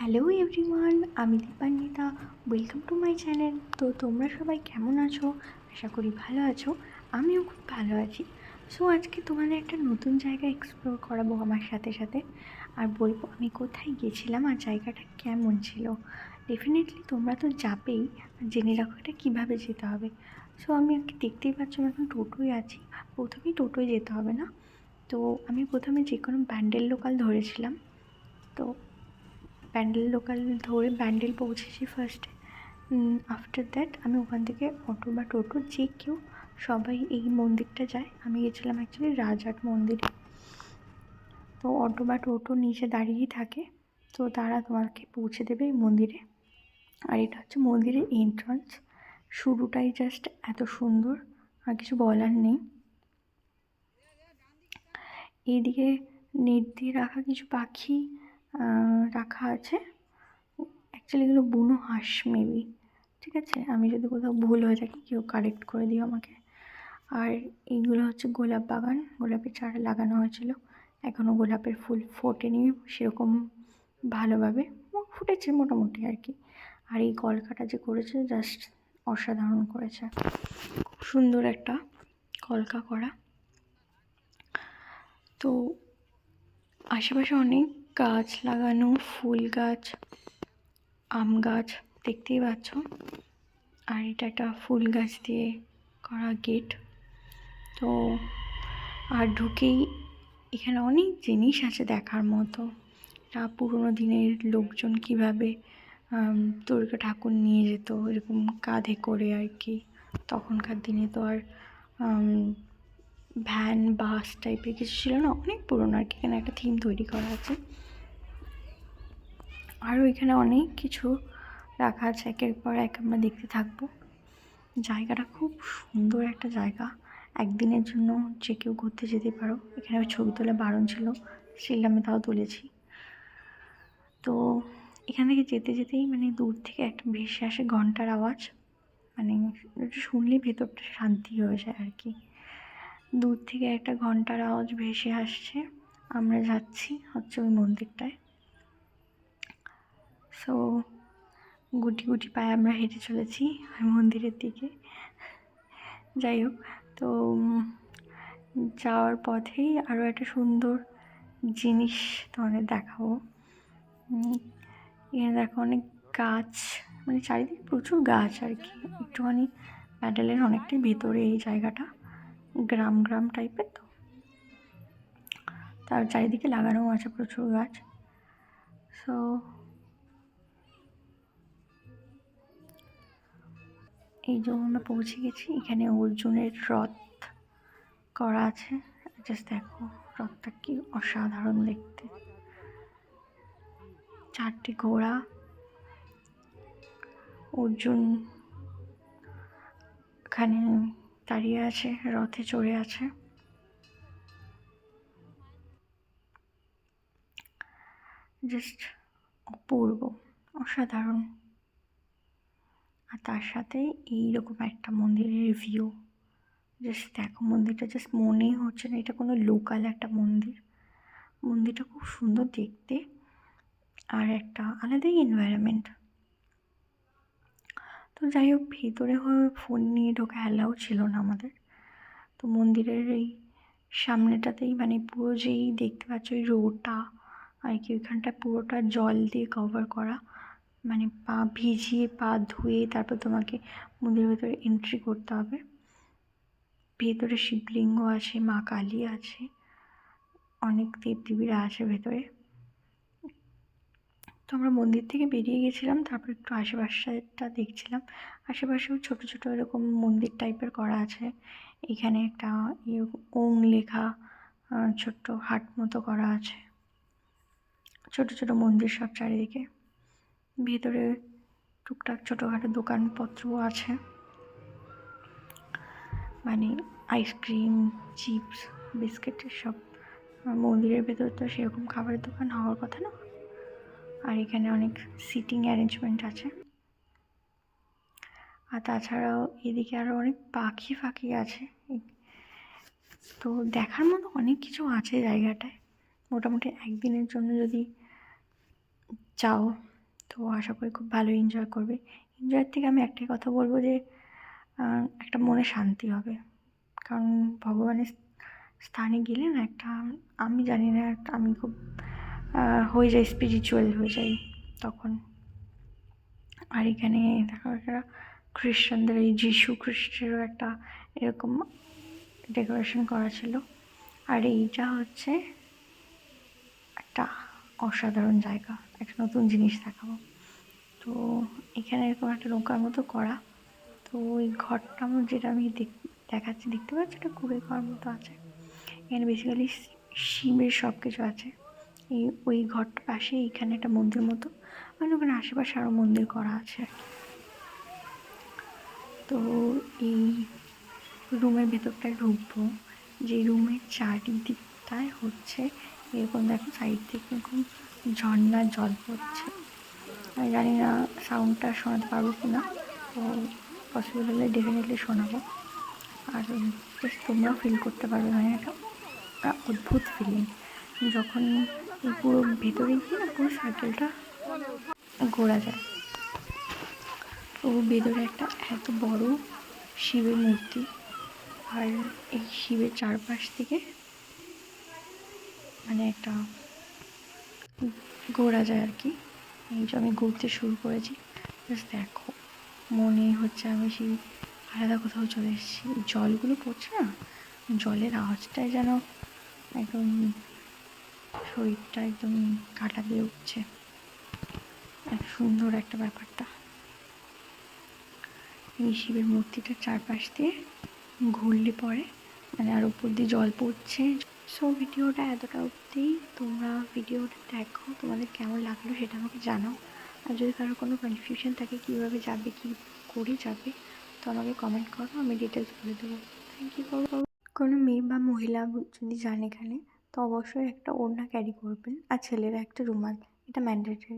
Hello everyone আমি Dipanwita welcome to my channel তো তোমরা সবাই কেমন আছো? আশা করি ভালো আছো, আমিও খুব ভালো আছি। সো আজকে তোমাদের একটা নতুন জায়গা এক্সপ্লোর করাবো আমার সাথে সাথে। আর বলব আমি কোথায় গেছিলাম আর জায়গাটা কেমন ছিল। ডেফিনেটলি তোমরা তো যাবেই, জেনে রাখো এটা কীভাবে যেতে হবে। সো আমি আর কি দেখতেই পাচ্ছ আমি এখন টোটোয় আছি, প্রথমেই টোটোয় যেতে হবে না? তো আমি প্রথমে যে কোনো ব্যান্ডেল লোকাল ধরেছিলাম। তো ব্যান্ডেল লোকাল ধরে ব্যান্ডেল পৌঁছেছি ফার্স্টে আফটার দ্যাট আমি ওখান থেকে অটো বা টোটো যে কেউ সবাই এই মন্দিরটা যায়। আমি গেছিলাম অ্যাকচুয়ালি রাজহাট মন্দিরে। তো অটো বা টোটো নিচে দাঁড়িয়েই থাকে। তো তারা তোমাকে পৌঁছে দেবে এই মন্দিরে। আর এটা হচ্ছে মন্দিরের এন্ট্রান্স শুরুটাই জাস্ট এত সুন্দর, আর কিছু বলার নেই। এইদিকে নেট দিয়ে রাখা কিছু পাখি। রাখা আছে। অ্যাকচুয়ালি এগুলো বুনো হাঁস মেবি ঠিক আছে? আমি যদি কোথাও ভুল হয়ে থাকি, কেউ কারেক্ট করে দিও আমাকে। আর এইগুলো হচ্ছে গোলাপ বাগান, গোলাপের চারা লাগানো হয়েছিল। এখনও গোলাপের ফুল ফোটেনি, সেরকম ভালোভাবে ফুটেছে মোটামুটি আর কি। আর এই কলকাটা যে করেছে জাস্ট অসাধারণ করেছে। খুব সুন্দর একটা কলকা করা। তো আশেপাশে অনেক গাছ লাগানো, ফুল গাছ, আম গাছ, দেখতেই পাচ্ছ। আর এটা একটা ফুল গাছ দিয়ে করা গেট। তো আর ঢুকেই এখানে অনেক জিনিস আছে দেখার মতো। তা পুরোনো দিনের লোকজন কীভাবে দুর্গা ঠাকুর নিয়ে যেত, এরকম কাঁধে করে আর কি। তখনকার দিনে তো আর ভ্যান, বাস টাইপের কিছু ছিল না, অনেক পুরনো আর কি। এখানে একটা থিম তৈরি করা আছে। আরও এখানে অনেক কিছু রাখা আছে, একের পর এক আমরা দেখতে থাকব। জায়গাটা খুব সুন্দর একটা জায়গা। একদিনের জন্য যে কেউ ঘুরতে যেতে পারো। এখানে ছবি তোলা বারণ ছিল স্টিল আমি তাও তুলেছি। তো এখান থেকে যেতে যেতেই মানে দূর থেকে একটা ভেসে আসে ঘণ্টার আওয়াজ। মানে একটু শুনলেই ভেতরটা শান্তি হয়ে যায় আর কি। দূর থেকে একটা ঘণ্টার আওয়াজ ভেসে আসছে। আমরা যাচ্ছি হচ্ছে ওই মন্দিরটায়। সো গুটি গুটি পায়ে আমরা হেঁটে চলেছি মন্দিরের দিকে। যাই হোক, তো যাওয়ার পথেই আরও একটা সুন্দর জিনিস তোমাদের দেখাবো। এখানে দেখো অনেক গাছ মানে চারিদিকে প্রচুর গাছ আর কি। একটুখানি প্যাডেলের অনেকটাই ভেতরে এই জায়গাটা, গ্রাম গ্রাম টাইপের তো। তার চারিদিকে লাগানো আছে প্রচুর গাছ। সো এই যে আমরা পৌঁছে গেছি, এখানে অর্জুনের রথ করা আছে। জাস্ট দেখো, রথটা কি অসাধারণ দেখতে। চারটি ঘোড়া, অর্জুন এখানে দাঁড়িয়ে আছে, রথে চড়ে আছে। জাস্ট অপূর্ব, অসাধারণ। আর তার সাথে এইরকম একটা মন্দিরের ভিউ জাস্ট দেখো, মন্দিরটা জাস্ট মনেই হচ্ছে না, এটা কোনো লোকাল একটা মন্দির। মন্দিরটা খুব সুন্দর দেখতে আর একটা আলাদাই এনভায়রনমেন্ট তো যাই হোক, ভেতরে হয়ে ফোন নিয়ে ঢোকা অ্যালাউ ছিল না আমাদের। তো মন্দিরের এই সামনেটাতেই মানে পুরো যেই দেখতে পাচ্ছ ওই রোডটা আর কি ওইখানটা পুরোটা জল দিয়ে কভার করা। মানে পা ভিজিয়ে, পা ধুয়ে তারপর তোমাকে মন্দিরের ভেতরে এন্ট্রি করতে হবে। ভেতরে শিবলিঙ্গ আছে, মা কালী আছে, অনেক দেবদেবীরা আছে ভেতরে। তো আমরা মন্দির থেকে বেরিয়ে গেছিলাম, তারপর একটু আশেপাশটা দেখছিলাম। আশেপাশেও ছোটো ছোটো এরকম মন্দির টাইপের করা আছে। এখানে একটা ইয়ে ওং লেখা ছোট্ট হাট মতো করা আছে। ছোট ছোট মন্দির সব চারিদিকে। ভেতরে টুকটাক ছোটোখাটো দোকানপত্রও আছে। মানে আইসক্রিম চিপস বিস্কিট সব মন্দিরের ভেতর তো সেরকম খাবারের দোকান হওয়ার কথা না। আর এখানে অনেক সিটিং অ্যারেঞ্জমেন্ট আছে। আর তাছাড়াও এদিকে আরও অনেক পাখি ফাঁকি আছে। তো দেখার মতো অনেক কিছু আছে জায়গাটায়। মোটামুটি একদিনের জন্য যদি যাও আশা করি খুব ভালো এনজয় করবে। এনজয়ের থেকে আমি একটাই কথা বলব যে একটা মনে শান্তি হবে। কারণ ভগবানের স্থানে গেলে না একটা, আমি জানি না, আমি খুব হয়ে যাই স্পিরিচুয়াল হয়ে যাই তখন। আর এখানে দেখা খ্রিস্টানদের এই যিশু খ্রিস্টেরও একটা এরকম ডেকোরেশন করা ছিল। আর এইটা হচ্ছে অসাধারণ জায়গা, একটা নতুন জিনিস দেখাবো। তো এখানে এরকম একটা নৌকার মতো করা। তো ওই ঘরটা যেটা আমি দেখ- দেখাচ্ছি, দেখতে পাচ্ছি? একটা কুড়ে ঘর মতো আছে। এখানে বেসিক্যালি শিবের সব কিছু আছে। এই, ওই ঘরটার পাশে এখানে একটা মন্দির মতো। মানে ওখানে আশেপাশে আরও মন্দির করা আছে আর কি। তো এই রুমের ভেতরটায় ঢুকবো। যে রুমের চারিদিকটায় হচ্ছে এরকম দেখো সাইড থেকে এরকম ঝর্ণার জল পড়ছে। আমি জানি না সাউন্ডটা শোনাতে পারব কি না তো পসিবল হলে ডেফিনেটলি শোনাবো। আর জাস্ট তোমরাও ফিল করতে পারবে মানে একটা অদ্ভুত ফিলিং যখন এই পুরো ভেতরে গিয়ে না পুরো সাইকেলটা ঘোরা যায়। ও ভেতরে একটা এত বড় শিবের মূর্তি। আর এই শিবের চারপাশ থেকে মানে একটা ঘোরা যায় আর কি। এই যে আমি ঘুরতে শুরু করেছি। জাস্ট দেখো, মনে হচ্ছে আমি সেই আলাদা কোথাও চলে এসেছি। জলগুলো পড়ছে না? জলের আওয়াজটাই যেন একদম শরীরটা একদম কাটা দিয়ে উঠছে। এত সুন্দর একটা ব্যাপারটা। এই শিবের মূর্তিটার চারপাশ দিয়ে ঘুরলে পরে মানে আর উপর দিয়ে জল পড়ছে। সো ভিডিওটা এতটা অবধি। তোমরা ভিডিওটা দেখো, তোমাদের কেমন লাগল সেটা আমাকে জানাও। আর যদি কারও কোনো কনফিউশন থাকে, কীভাবে যাবে, কি করে যাবে, তো আমাকে কমেন্ট করো, আমি ডিটেলস বলে দেবো। থ্যাংক ইউ ফর কোনো মেয়ে বা মহিলা যদি যান এখানে, তো অবশ্যই একটা ওড়না ক্যারি করবেন, আর ছেলেরা একটা রুমাল, এটা ম্যান্ডেটরি